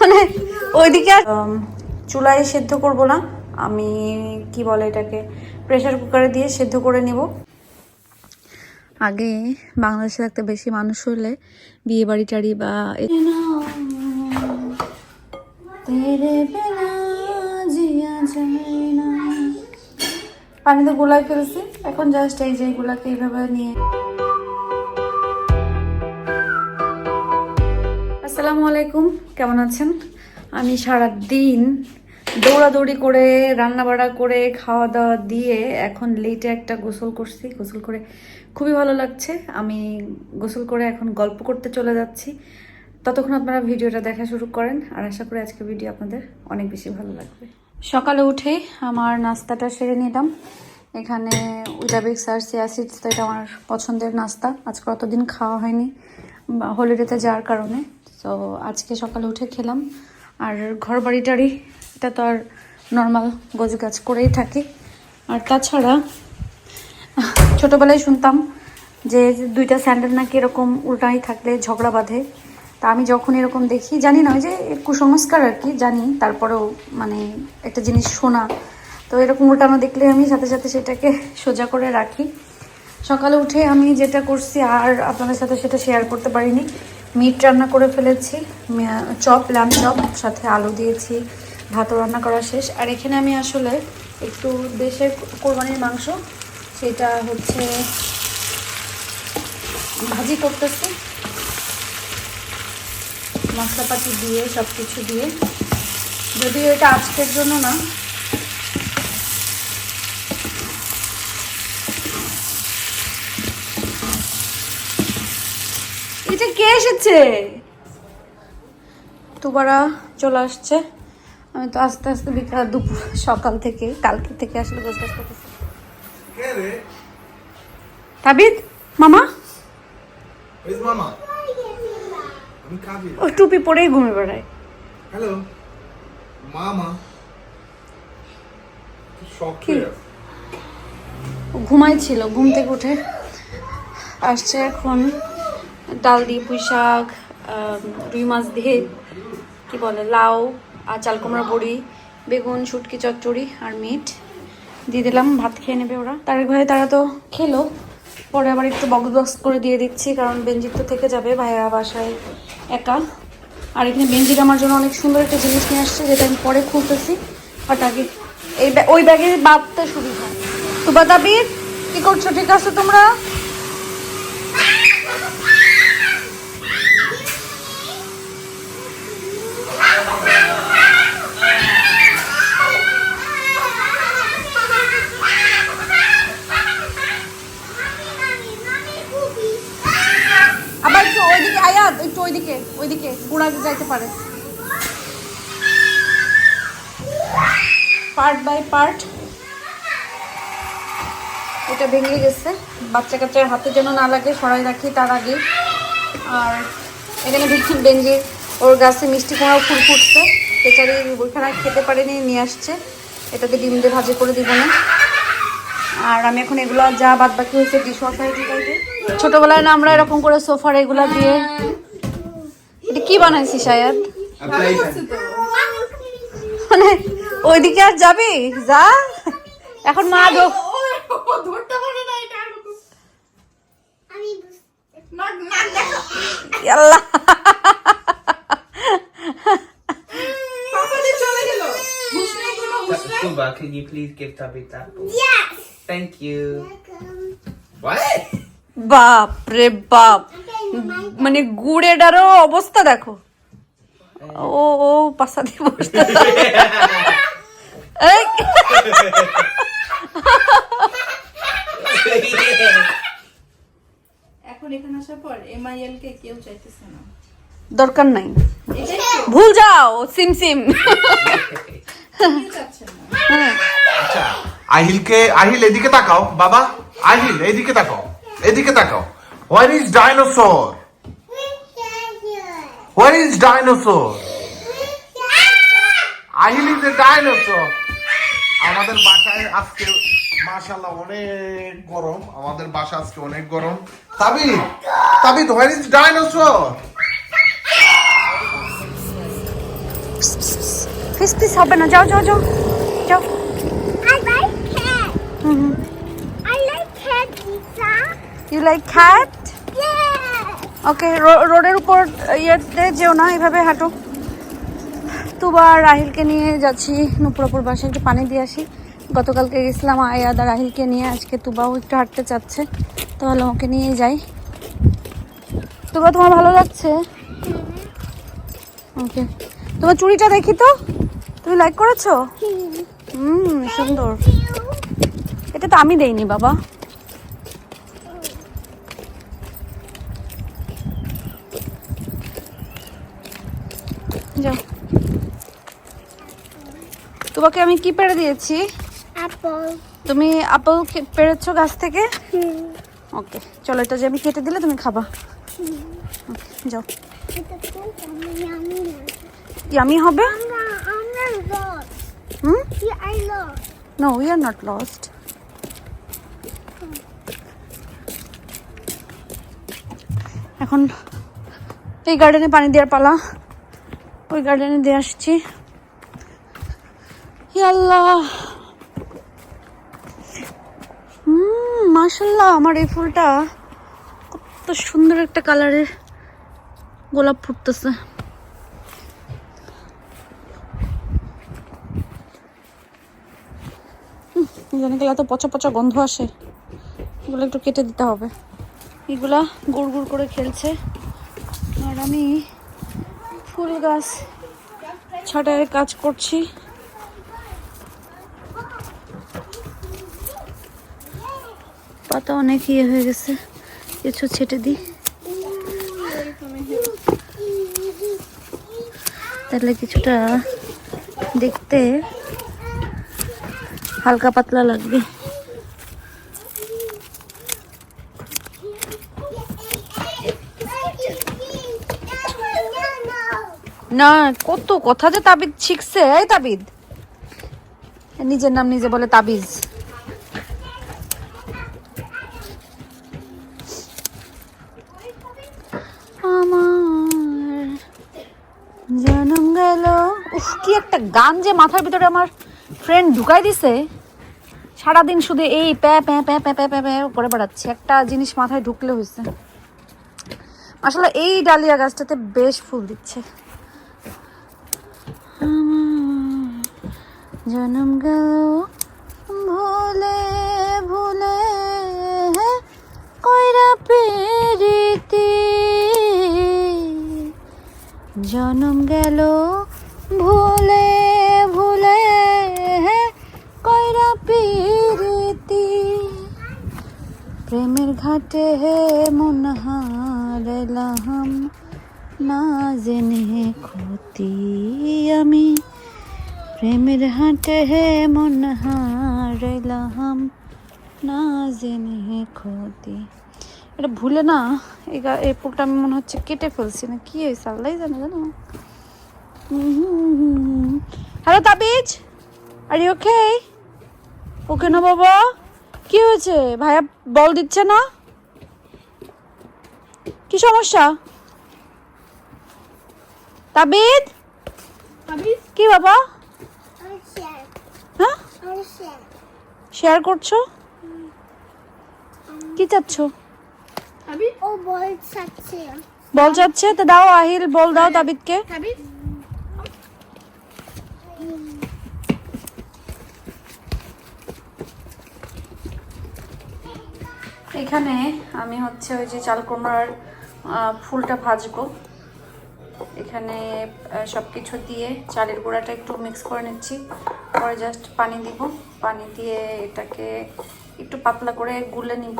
মানে ওইদিকে চুলায় সেদ্ধ করব না। আমি কি বলে এটাকে প্রেসার কুকারে দিয়ে সেদ্ধ করে নেব। আগে বাংলাদেশে থাকতে বেশি মানুষ হলে বিয়ে বাড়ি টাড়ি বা। পানিতে গোলায় ফেলছি। এখন জাস্ট এই যে এগুলাকে এইভাবে নিয়ে আসসালামু আলাইকুম, কেমন আছেন? আমি সারা দিন দৌড়াদৌড়ি করে, রান্নাবাড়া করে খাওয়া দাওয়া দিয়ে এখন লেটে একটা গোসল করছি। গোসল করে খুবই ভালো লাগছে। আমি গোসল করে এখন গল্প করতে চলে যাচ্ছি। ততক্ষণ আপনারা ভিডিওটা দেখা শুরু করেন আর আশা করি আজকে ভিডিও আপনাদের অনেক বেশি ভালো লাগবে। সকালে উঠে আমার নাস্তাটা সেরে নিলাম। এখানে উইটাবিক্স আর সিয়াসিডস তো এটা আমার পছন্দের নাস্তা। আজকে অতদিন খাওয়া হয়নি হলিডেতে যাওয়ার কারণে। তো আজকে সকালে উঠে খেলাম। আর ঘর বাড়ি টাড়ি এটা তো আর নর্মাল গোছ গাছ করেই থাকে। আর তাছাড়া ছোটোবেলায় শুনতাম যে দুইটা স্যান্ডেল নাকি এরকম উল্টাই থাকলে ঝগড়া বাঁধে। তা আমি যখন এরকম দেখি, জানি না, ওই যে কুসংস্কার আর কি, জানি। তারপরেও মানে একটা জিনিস শোনা। তো এরকম উল্টানো দেখলে আমি সাথে সাথে সেটাকে সোজা করে রাখি। সকালে উঠে আমি যেটা করছি, আর আপনাদের সাথে সেটা শেয়ার করতে পারিনি। মিট রান্না করে ফেলেছি চপ ল্যাম চপ, সাথে আলু দিয়েছি, ভাতও রান্না করা শেষ। আর এখানে আমি আসলে একটু দেশের কোরবানির মাংস, সেটা হচ্ছে ভাজি করতেছি। মশলাপাতি দিয়ে সব কিছু দিয়ে। যদিও এটা আজকের জন্য না এটা কে এসেছে? তুবারা চলে আসছে। আমি তো আস্তে আস্তে বিকাল দুপুর সকাল থেকে কালকে থেকে আসলে বসে করতেছি। তাবিদ মামা? ও টুপি পরেই ঘুমে বেড়ায়। হ্যালো? মামা। কি? ও ঘুমাইছিল ঘুম থেকে উঠে আসছে এখন। ডাল দিয়ে পুঁই শাক রুই মাছ দিয়ে, কি বলে, লাউ আর চাল কুমড়া বড়ি, বেগুন, শুটকি, চচ্চড়ি আর মিট দিয়ে দিলাম, ভাত খেয়ে নেবে ওরা। তারেক ভাই তারা তো খেলো, পরে আবার একটু বক্স বক্স করে দিয়ে দিচ্ছি, কারণ বেঞ্জিত তো থেকে যাবে ভাইয়া বাসায় একা। আর এখানে বেঞ্জির আমার জন্য অনেক সুন্দর একটা জিনিস নিয়ে আসছে, যেটা আমি পরে খুলতেছি বাট আগে এই ওই ব্যাগে বাঁধতে সুবিধা তো বাদাবির কি করছ? ঠিক আছে তোমরা? ওইদিকে ওইদিকে বুড়া যাইতে পারে। পার্ট বাই পার্ট এটা ভেঙে গেছে। বাচ্চা কাচ্চার হাতে যেন না লাগে, সরাই রাখি তার আগে আর এখানে বিক্ষুন বেঞ্জির ওর গাছে মিষ্টি কুমড়াও ফুল ফুটছে। বেচারি ওইখানে খেতে পারেনি, নিয়ে আসছে। এটাকে ডিম দিয়ে ভাজি করে দিব না। আর আমি এখন এগুলো যা বাদ বাকি হয়েছে ডিশ ওয়াশারে ছোটবেলায় না আমরা এরকম করে সোফার এগুলা দিয়ে এটা কি বানাইছি শায়াদ তো। মানে ওইদিকে আর যাবি যা এখন মা। আল্লাহ can you please give? Yes. Thank you. What? বাপ মানে গুড়েডারও অবস্থা দেখো। ও ও পাশা দিয়ে বসতে এখন এখানে আসার পর এমআইএল কে কেউ চাইতেছে না। দরকার নাই। ভুল যাও সিম সিম। হ্যাঁ। আচ্ছা আহিলকে আহিল এদিকে তাকাও বাবা। আহিল এদিকে তাকাও এদিকে তাকাও। What is dinosaur? What is dinosaur? Ahil is a dinosaur আমাদের বাসায় আজকে, মাশাআল্লাহ, অনেক গরম। আমাদের বাসা আজকে অনেক গরম। তাবি তাবি হোয়ার ইজ ডাইনোসর ফিস ফিস হবে না, যাও যাও যাও। যাও। You like খ্যাট. ওকে রোডের উপর ইয়েতে যেও না এভাবে হাঁটো। তুবা রাহিলকে নিয়ে যাচ্ছি নুপুরপুর বাসে একটু পানি দিয়ে আসি। গতকালকে গেছিলাম আয়াদ রাহিলকে নিয়ে আজকে তুবাও একটু হাঁটতে চাচ্ছে তাহলে ওকে নিয়ে যাই। তুবা তোমার ভালো লাগছে? ওকে তোমার চুড়িটা দেখি তো? তুমি লাইক করেছ? হুম। সুন্দর। এটা তো আমি দেইনি বাবা যাও তোমাকে আমি কি পেড়ে দিয়েছি. তুমি আপেল পেড়েছো গাছ থেকে. ওকে চলো এটা যে আমি কেটে দিলে তুমি খাবা যাও. ইয়ামি হবে. হুম. No we are not lost এখন এই গার্ডেনে পানি দেওয়ার পালা ওই গার্ডেনে দিয়ে আসছি আল্লাহ। হুম মাশাল্লাহ আমার এই ফুলটা কত সুন্দর একটা কালারের গোলাপ ফুটতেছে। জানিগুলো তো পচা পচা গন্ধ আসে। এগুলো একটু কেটে দিতে হবে। এগুলা গুড় গুড় করে খেলছে। আর আমি ফুল গাছ ছাটাইয়ের কাজ করছি। অনেক ইয়ে হয়ে গেছে। কিছু ছেটে দিই। তাহলে কিছুটা দেখতে হালকা পাতলা লাগবে। না, কত কথা যে তাবিদ শিখছে। এই তাবিদ নিজের নাম নিজে বলে তাবিজ আমার জনম গেল। উফ, কি একটা গান যে মাথার ভিতরে আমার ফ্রেন্ড ঢুকাই দিছে। সারাদিন শুধু এই প্যা প্যা প্যা প্যা প্যা প্যা প্যা করে বেড়াচ্ছে। একটা জিনিস মাথায় ঢুকলে হয়েছে। আসলে এই ডালিয়া গাছটাতে বেশ ফুল দিচ্ছে। জনম গেল। ভুলে ভুলে কইরা পেরিতি জনম গেল ভুলে ভুলে কইরা পিরিতি। প্রেমের ঘাটে মন হারালাম, না জেনে ক্ষতি আমি। প্রেমের হাটে মন হারালাম, না জেনে ক্ষতি এটা ভুলে না এই ফুলটা আমি মনে হচ্ছে কেটে ফেলছি না কি হয়েছে আল্লাহ জানে জানো? হ্যালো তাবিজ? আর ইউ ওকে ওকে না বাবা কি হয়েছে? ভাইয়া বল দিচ্ছে না? কি সমস্যা? তাবিদ কি বাবা? হ্যাঁ? শেয়ার করছ? কি চাচ্ছ? বল যাচ্ছে তো দাও আহিল বল দাও তাবিদকে। এখানে আমি হচ্ছে ওই যে চাল কুমড়ার ফুলটা ভাজবো। এখানে সব কিছু দিয়ে চালের গুঁড়াটা একটু মিক্স করে নিচ্ছি। পরে জাস্ট পানি দিব। পানি দিয়ে এটাকে একটু পাতলা করে গুলে নিব।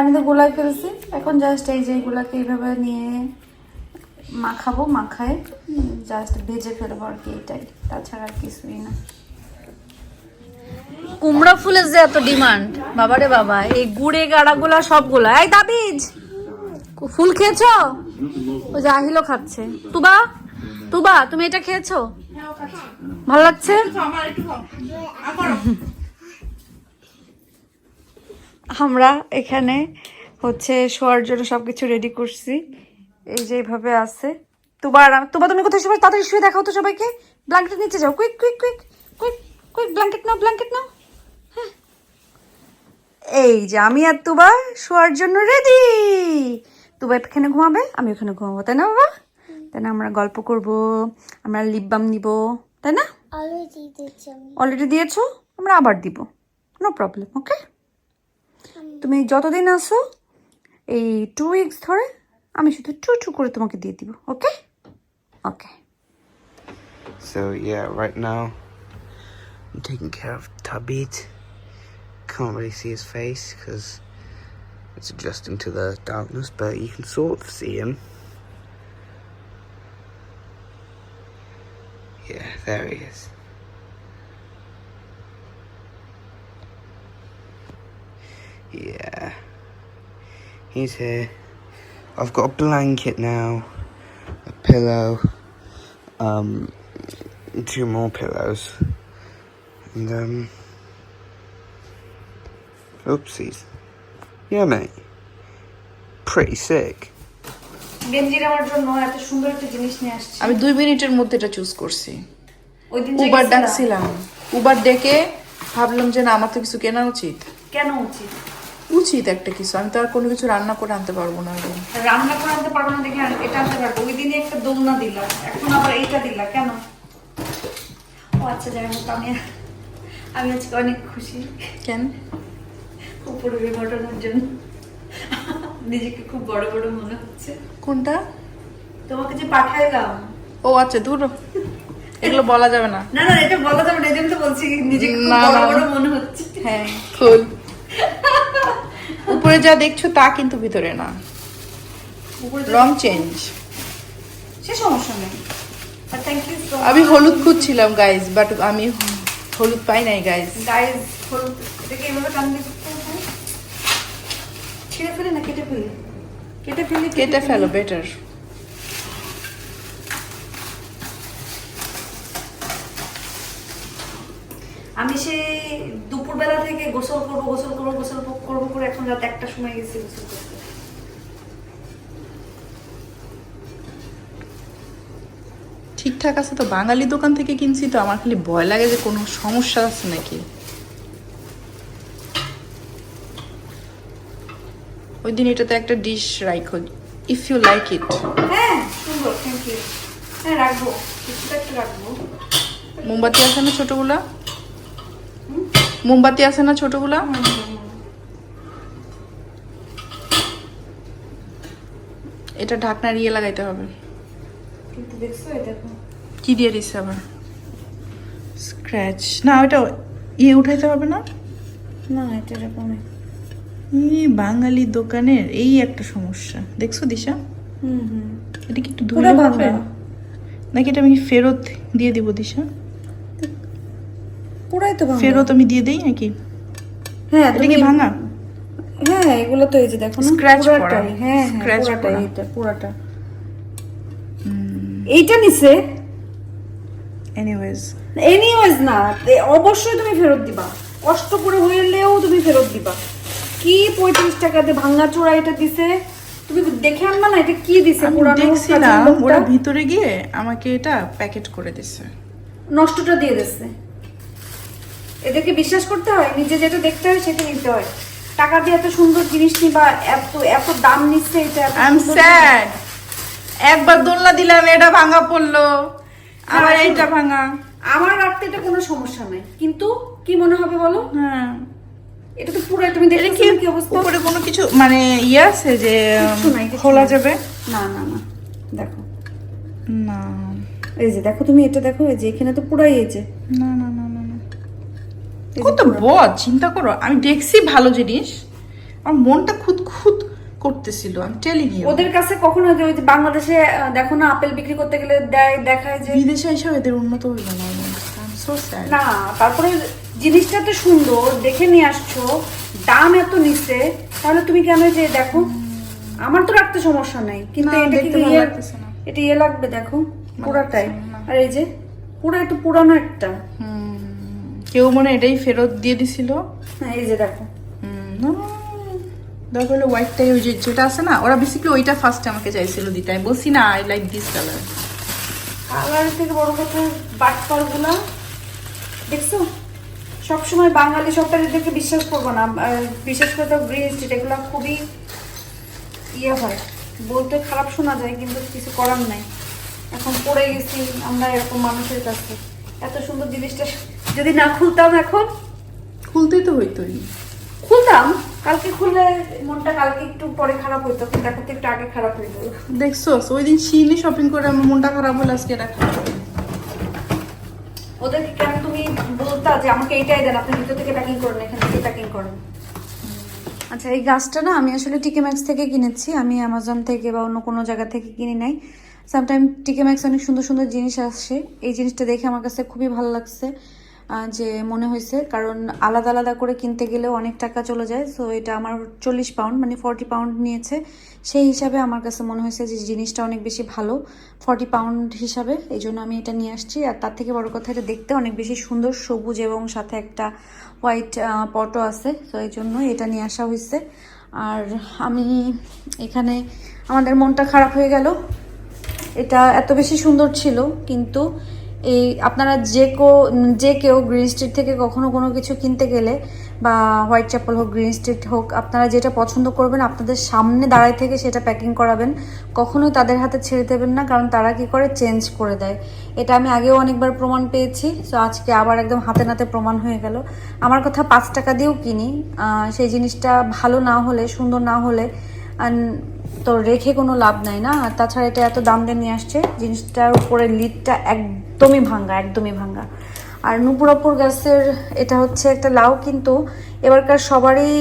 পানিতে গোলায় ফেলছি। এখন জাস্ট এই যে এগুলাকে এইভাবে নিয়ে মাখাবো মাখায় জাস্ট ভেজে ফেলব আর কি এটাই। তাছাড়া আর কিছুই না। কুমড়া ফুলের যে এত ডিমান্ড বাবারে বাবা এই গুড়ে গাড়াগুলা সবগুলা। এই দাবিজ ফুল খেয়েছো? ওই যে আহিলো খাচ্ছে। তুবা তুবা তুমি এটা খেয়েছো? ভালো লাগছে? আমরা এখানে হচ্ছে শোয়ার জন্য সব কিছু রেডি করছি। এই যে এইভাবে আছে। তোমার তোমার তুমি কোথায় সবাই তাড়াতাড়ি শুয়ে দেখাও তো সবাইকে। ব্ল্যাঙ্কেট নিচে যাও। Quick quick quick quick quick blanket নাও ব্ল্যাঙ্কেট নাও। হ্যাঁ। এই যে আমি আর তুবা শোয়ার জন্য রেডি তুবা এখানে ঘুমাবে আমি ওখানে ঘুমাবো। তাই না বাবা? তাই না আমরা গল্প করব আমরা লিপ বাম নিব। তাই না? অলরেডি দিয়েছ আমরা আবার দিব। নো প্রবলেম ওকে তুমি যতদিন আসো এই টু উইকস ধরে আমি শুধু টু টু করে তোমাকে দিয়ে দিব ওকে ওকে So yeah, right now I'm taking care of Tabit. Can't really see his face because it's adjusting to the darkness, but you can sort of see him. Yeah, there he is. Yeah, he's here. I've got a blanket now, a pillow, um, two more pillows, and um, oopsies. Yeah, mate. Pretty sick. গেঞ্জির আমার জন্য এত সুন্দর একটা জিনিস নিয়ে আসছে আমি দুই মিনিটের মধ্যে এটা চুজ করছি ওই দিন উবার ডাকছিলাম উবার ডেকে ভাবলাম যে না আমার তো কিছু কেনা উচিত কেন উচিত উচিত একটা কিছু। আমি তো আর কোনো কিছু রান্না করে আনতে পারব না রান্না করে আনতে পারব না দেখে এটা আনতে পারব। ওই দিনই একটা দোলনা দিলাম। এখন আবার এইটা দিলা কেন? ও আচ্ছা যাই হোক আমি আমি আজকে অনেক খুশি। কেন? উপরের ঘটনার জন্য। নিজেকে খুব বড় বড় মনে হচ্ছে। কোনটা? তোমাকে যে পাঠাইলাম। ও আচ্ছা দূর। এগুলো বলা যাবে না। না না এটা বলা যাবে না এই জন্য তো বলছি নিজেকে খুব বড় বড় মনে হচ্ছে। হ্যাঁ ফুল উপরে যা দেখছ তা কিন্তু ভিতরে না। রং চেঞ্জ সে সমস্যা নেই। আমি হলুদ খুঁজছিলাম গাইজ বাট আমি হলুদ পাই নাই গাইজ গাইস হলুদ এটাকে এভাবে টান দিয়ে করতে ফেলে না কেটে ফেলে কেটে ফেলে কেটে ফেলো বেটার আমি সেই দুপুরবেলা থেকে গোসল করব গোসল করব গোসল করব করে এখন রাত একটা সময় গেছি গোসল করতে। ঠিকঠাক আছে তো? বাঙালি দোকান থেকে কিনছি তো আমার খালি ভয় লাগে যে কোনো সমস্যা আছে নাকি? ওই দিন এটাতে একটা ডিশ রাখো ইফ ইউ লাইক ইট হ্যাঁ সুন্দর থ্যাংক ইউ হ্যাঁ রাখব কিছুটা একটু রাখব। মোমবাতি আছে না ছোটগুলা? মোমবাতি আছে না ছোটগুলা? এটা ঢাকনার ইয়ে লাগাইতে হবে। কি দিয়ে দিচ্ছে আবার? স্ক্র্যাচ না ওটা ইয়ে উঠাইতে হবে না? না এটা এরকমই বাঙালি দোকানের এই একটা সমস্যা। দেখছ দিশা? হুম হুম। এটা কি একটু ধুলে নাকি এটা আমি ফেরত দিয়ে দিব দিশা? পুরাই তো ভাঙা। ফেরত আমি দিয়ে দেই নাকি? হ্যাঁ এটা কি ভাঙা? হ্যাঁ এগুলো তো এই যে দেখো না। পুরাটাই। হ্যাঁ Scratch পুরাটাই। এইটা পুরাটা। এইটা নিছে? এনিওয়েজ এনিওয়েজ না অবশ্যই তুমি ফেরত দিবা। কষ্ট করে হইলেও তুমি ফেরত দিবা। কি পঁয়ত্রিশ টাকাতে ভাঙা চোরা এটা দিছে? তুমি দেখে আনবা না এটা কি দিছে দেখছিলাম ওরা ভিতরে গিয়ে আমাকে এটা প্যাকেট করে দিছে। নষ্টটা দিয়ে দিচ্ছে এদেরকে বিশ্বাস করতে হয় নিজে যেটা দেখতে হয় সেটা নিতে হয়। টাকা দিয়ে এত সুন্দর জিনিস নি বা এত এত দাম নিচ্ছে এটা আই এম স্যাড একবার দোলনা দিলাম এটা ভাঙা পড়ল। আবার। এইটা ভাঙা। আমার রাখতে এটা কোনো সমস্যা নাই। কিন্তু কি মনে হবে বলো? হ্যাঁ। এটা তো পুরো তুমি এটা দেখে কি কি অবস্থা? উপরে কোনো কিছু মানে ইয়ে আছে যে খোলা যাবে? না না না। দেখো। না। এই যে দেখো তুমি এটা দেখো এই যে এখানে তো পুরাই এই যে। না না না। কত। বদ চিন্তা করো আমি দেখছি ভালো জিনিস আমার মনটা খুদ খুদ করতেছিল আমি টেলিং ইউ ওদের কাছে কখনো যে ওই যে বাংলাদেশে দেখো না আপেল বিক্রি করতে গেলে দেয় দেখায় যে বিদেশে এসে এদের উন্নত হইল না না তারপরে জিনিসটা তো সুন্দর দেখে নিয়ে আসছো দাম এত নিচ্ছে তাহলে তুমি কেন যে দেখো আমার তো রাখতে সমস্যা নাই কিন্তু এটা কিন্তু ইয়ে এটা ইয়ে লাগবে দেখো পুরাটাই। আর এই যে পুরা একটু পুরানো একটা। কেউ মনে হয় এটাই ফেরত দিয়ে দিছিল। হ্যাঁ এই যে দেখো। হুম, দরকার হলে হোয়াইটটাই ওই যে যেটা আছে না ওরা বেসিক্যালি ওইটা ফার্স্ট আমাকে চাইছিল দিতে। আমি বলছি না আই লাইক দিস কালার কালারের থেকে বড় কথা বাটপারগুলা দেখছ? সবসময় বাঙালি সবটাকে বিশ্বাস করব না। বিশেষ করে তো গ্রিন স্ট্রিট এগুলো খুবই ইয়ে হয়। বলতে খারাপ শোনা যায় কিন্তু কিছু করার নাই। এখন পড়ে গেছি আমরা এরকম মানুষের কাছে। এত সুন্দর জিনিসটা যদি না খুলতাম এখন? খুলতেই তো হইতোই। খুলতাম কালকে খুললে মনটা কালকে একটু পরে খারাপ হইতো কিন্তু এখন একটু আগে খারাপ হয়ে গেল। দেখছ ওই দিন শিনে শপিং করে আমার মনটা খারাপ হলো আজকে এটা ওদেরকে কেন তুমি বলতা যে আমাকে এইটাই দেন আপনি ভিতর থেকে প্যাকিং করেন এখান থেকে প্যাকিং করেন? আচ্ছা এই গাছটা না আমি আসলে টিকে ম্যাক্স থেকে কিনেছি। আমি অ্যামাজন থেকে বা অন্য কোনো জায়গা থেকে কিনে নাই। সামটাইম টিকে ম্যাক্স অনেক সুন্দর সুন্দর জিনিস আসে। এই জিনিসটা দেখে আমার কাছে খুবই ভালো লাগছে। যে মনে হয়েছে, কারণ আলাদা আলাদা করে কিনতে গেলেও অনেক টাকা চলে যায়। সো এটা আমার চল্লিশ পাউন্ড মানে ফর্টি পাউন্ড নিয়েছে। সেই হিসাবে আমার কাছে মনে হয়েছে যে জিনিসটা অনেক বেশি ভালো ফর্টি পাউন্ড হিসাবে। এই জন্য আমি এটা নিয়ে আসছি। আর তার থেকে বড় কথা, এটা দেখতে অনেক বেশি সুন্দর, সবুজ এবং সাথে একটা হোয়াইট পটও আছে। তো এই জন্য এটা নিয়ে আসা হয়েছে। আর আমি এখানে, আমাদের মনটা খারাপ হয়ে গেল। এটা এত বেশি সুন্দর ছিল, কিন্তু এই আপনারা যে কো, যে কেউ গ্রিন স্ট্রিট থেকে কখনো কোনো কিছু কিনতে গেলে বা হোয়াইট চ্যাপেল হোক গ্রিন স্ট্রিট হোক, আপনারা যেটা পছন্দ করবেন, আপনাদের সামনে দাঁড়ায় থেকে সেটা প্যাকিং করাবেন। কখনোই তাদের হাতে ছেড়ে দেবেন না, কারণ তারা কি করে? চেঞ্জ করে দেয়। এটা আমি আগেও অনেকবার প্রমাণ পেয়েছি তো আজকে আবার একদম হাতে নাতে প্রমাণ হয়ে গেল। আমার কথা পাঁচ টাকা দিয়েও কিনি সেই জিনিসটা ভালো না হলে, সুন্দর না হলে তো রেখে কোনো লাভ নাই না। তাছাড়া এটা এত দাম দিয়ে নিয়ে আসছে, জিনিসটার উপরে লিডটা একদমই ভাঙ্গা একদমই ভাঙ্গা। আর নুপুরাপুর গাছের এটা হচ্ছে একটা লাউ কিন্তু এবারকার সবারই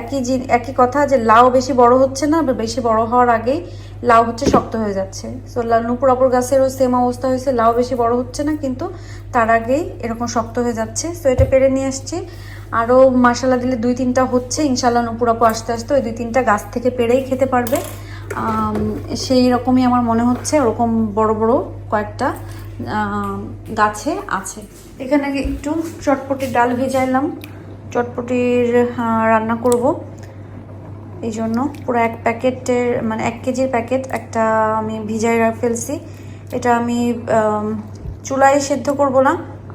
একই একই কথা যে লাউ বেশি বড় হচ্ছে না বেশি বড় হওয়ার আগেই লাউ হচ্ছে শক্ত হয়ে যাচ্ছে। সো নুপুরাপুর গাছেরও সেম অবস্থা হয়েছে, লাউ বেশি বড় হচ্ছে না কিন্তু তার আগেই এরকম শক্ত হয়ে যাচ্ছে। সো এটা পেরে নিয়ে আসছি। আরও মশলা দিলে দুই তিনটা হচ্ছে ইনশাল্লাহ নুপুরাপু আসতে আসতে ওই দুই তিনটা গাছ থেকে পেরেই খেতে পারবে। সেই রকমই আমার মনে হচ্ছে, ওরকম বড় বড় কয়েকটা। গাছে আছে। এখানে একটু চটপটির ডাল ভেজাইলাম। চটপটির রান্না করব। এই জন্য পুরো এক প্যাকেটের মানে এক কেজির প্যাকেট একটা আমি ভিজাই ফেলছি। এটা আমি চুলায় সেদ্ধ করব না।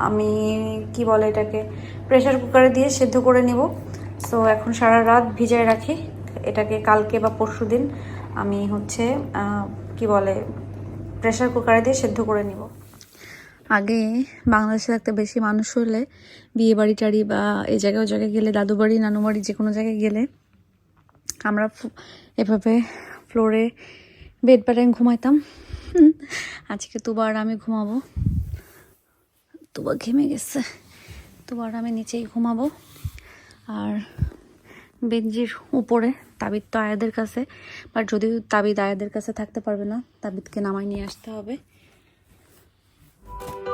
আমি, কি বলে এটাকে প্রেশার কুকারে দিয়ে সেদ্ধ করে নিব। সো এখন সারা রাত ভিজায় রাখি। এটাকে কালকে বা পরশু দিন আমি হচ্ছে কি বলে প্রেশার কুকারে দিয়ে সেদ্ধ করে নিব। আগে বাংলাদেশে থাকতে বেশি মানুষ হলে বিয়ে বাড়ি টাড়ি বা এই জায়গায় ওই জায়গায় গেলে দাদু বাড়ি নানু বাড়ি যে কোনো জায়গায় গেলে আমরা এভাবে ফ্লোরে বেড প্যাটার্ন ঘুমাইতাম। আজকে তুবার আমি ঘুমাবো। তুবা ঘেমে গেছে। তুবার আমি নিচেই ঘুমাবো। আর বেঞ্জির উপরে, তাবিদ তো আয়াদের কাছে বাট যদিও তাবিদ আয়াদের কাছে থাকতে পারবে না, তাবিদকে নামাই নিয়ে আসতে হবে। Bye.